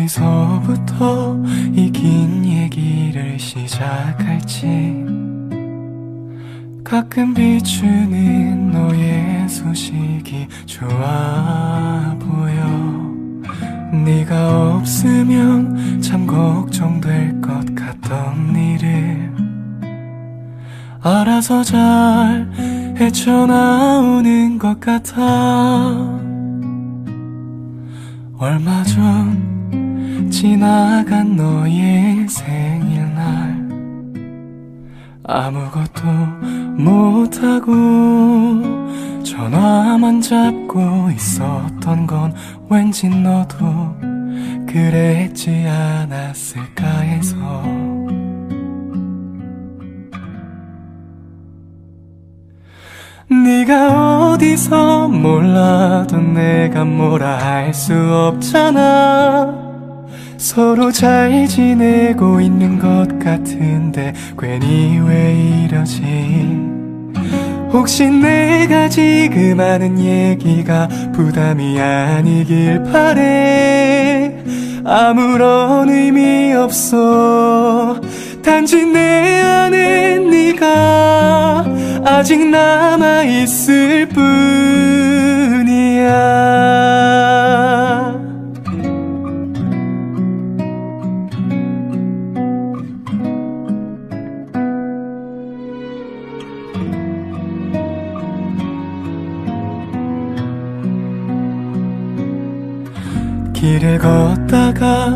어디서부터 이 긴 얘기를 시작할지. 가끔 비추는 너의 소식이 좋아 보여. 네가 없으면 참 걱정될 것 같던 일을 알아서 잘 헤쳐나오는 것 같아. 얼마 전 지나간 너의 생일날 아무것도 못하고 전화만 잡고 있었던 건 왠지 너도 그랬지 않았을까 해서 네가 어디서 몰라도 내가 뭐라 할 수 없잖아 서로 잘 지내고 있는 것 같은데 괜히 왜 이러지? 혹시 내가 지금 하는 얘기가 부담이 아니길 바래. 아무런 의미 없어. 단지 내 안에 네가 아직 남아 있을 뿐 길을 걷다가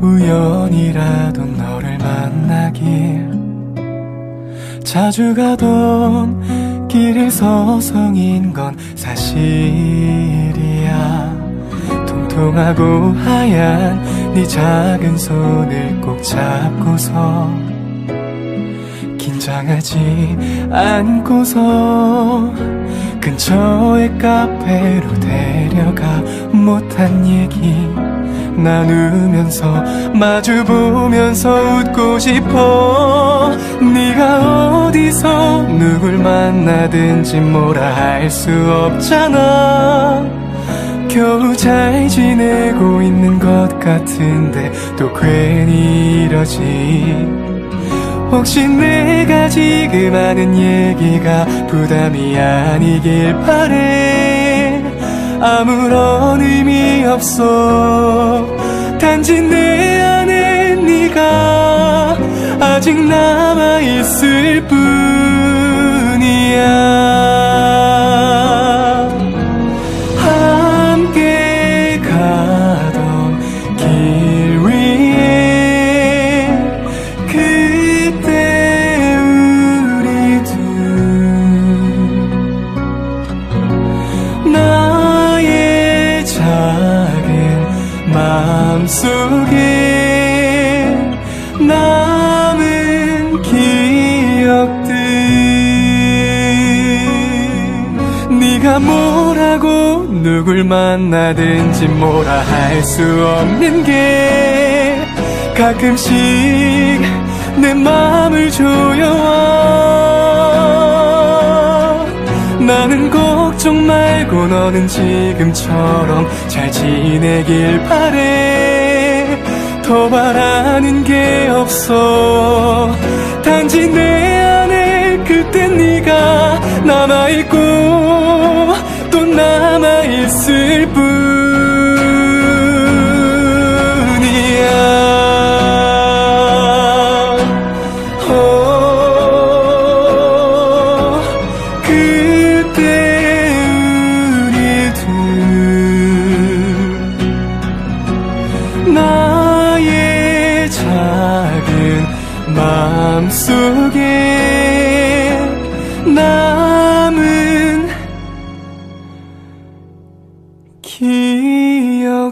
우연이라도 너를 만나길. 자주 가던 길을 서성인 건 사실이야. 통통하고 하얀 네 작은 손을 꼭 잡고서 긴장하지 않고서 근처의 카페로 데려가 못한 얘기 나누면서 마주 보면서 웃고 싶어. 네가 어디서 누굴 만나든지 뭐라 할 수 없잖아. 겨우 잘 지내고 있는 것 같은데 또 괜히 이러지 혹시 내가 지금 하는 얘기가 부담이 아니길 바래. 아무런 의미 없어. 단지 내 안에 네가 아직 남아 있을 뿐이야 마음속에 남은 기억들. 네가 뭐라고 누굴 만나든지 뭐라 할 수 없는 게 가끔씩 내 마음을 조여와 나는 걱정 말고 너는 지금처럼 잘 지내길 바래. 더 바라는 게 없어. 단지 내 안에 그때 네가 남아있고 또 남아있을 뿐 마음속에 남은 기억들